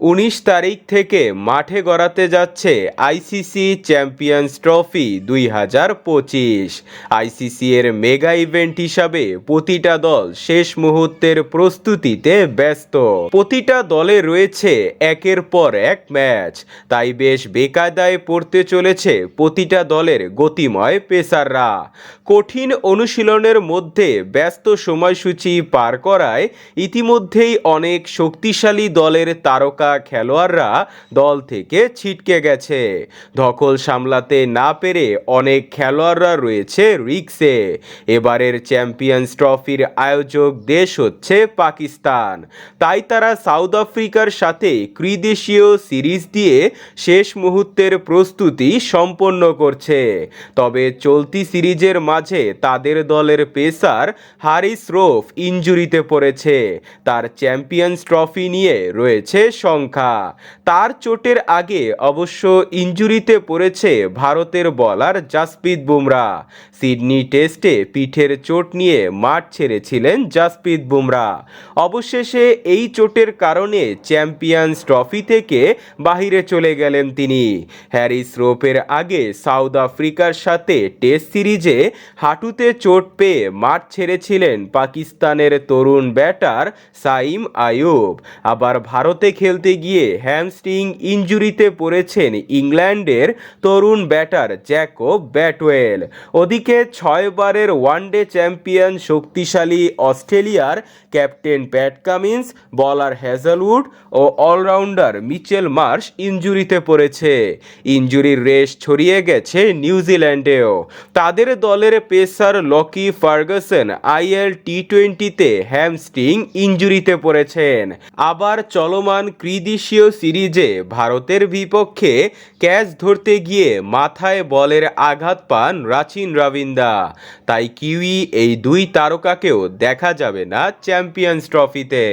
উনিশ তারিখ থেকে মাঠে গড়াতে যাচ্ছে আইসিসি চ্যাম্পিয়ন্স ট্রফি দুই হাজার পঁচিশ। আইসিসি এর মেগা ইভেন্ট হিসাবে প্রতিটা দল শেষ মুহূর্তের প্রস্তুতিতে ব্যস্ত। প্রতিটা দলে রয়েছে একের পর এক ম্যাচ। তাই বেশ বেকায়দায় পড়তে চলেছে প্রতিটা দলের গতিময় পেসাররা। কঠিন অনুশীলনের মধ্যে ব্যস্ত সময়সূচি পার করায় ইতিমধ্যেই অনেক শক্তিশালী দলের তারকা খেলোয়াড়রা দল থেকে ছিটকে গেছে। ধকল সামলাতে না পেরে অনেক খেলোয়াড়রা রয়েছে রিক্সে। এবারের চ্যাম্পিয়ন্স ট্রফির আয়োজক দেশ হচ্ছে পাকিস্তান। তাই তারা সাউথ আফ্রিকার সাথে ত্রিদেশীয় সিরিজ দিয়ে শেষ মুহূর্তের প্রস্তুতি সম্পন্ন করছে। তবে চলতি সিরিজের মাঝে তাদের দলের পেসার হারিস রোফ ইঞ্জুরিতে পড়েছে। তার চ্যাম্পিয়ন্স ট্রফি নিয়ে রয়েছে সংখ্যা। তার চোটের আগে অবশ্য ইঞ্জুরিতে পড়েছে ভারতের বলার জাসপ্রীত বুমরা। সিডনি টেস্টে পিঠের চোট নিয়ে মাঠ ছেড়েছিলেন জাসপ্রীত বুমরা। অবশেষে এই চোটের কারণে চ্যাম্পিয়ন্স ট্রফি থেকে বাহিরে চলে গেলেন তিনি। হ্যারিস রোপের আগে সাউথ আফ্রিকার সাথে টেস্ট সিরিজে হাঁটুতে চোট পেয়ে মাঠ ছেড়েছিলেন পাকিস্তানের তরুণ ব্যাটার সাইম আয়ুব আবার ভারতে খেলতে গিয়ে হ্যামস্ট্রিং ইঞ্জুরিতে পড়েছেন ইংল্যান্ডের তরুণ ব্যাটার জ্যাকব ব্যাটওয়েল। ওদিকে ছয়বারের ওয়ানডে চ্যাম্পিয়ন শক্তিশালী অস্ট্রেলিয়ার ক্যাপ্টেন প্যাট কামিন্স, বলার হ্যাজলউড ও অলরাউন্ডার মিচেল মার্শ ইঞ্জুরিতে পড়েছে। ইঞ্জুরির রেশ ছড়িয়ে গেছে নিউজিল্যান্ডেও। তাদের দলের pacer Lockie Ferguson IPL T টোয়েন্টিতে হ্যামস্ট্রিং ইঞ্জুরিতে পড়েছেন। আবার চলমান ত্রিদেশীয় সিরিজে ভারতের বিপক্ষে ক্যাচ ধরতে গিয়ে মাথায় বলের আঘাত পান রাচিন রাবিন্দা। তাই কিউই এই দুই তারকাকেও দেখা যাবে না চ্যাম্পিয়ন্স ট্রফিতে।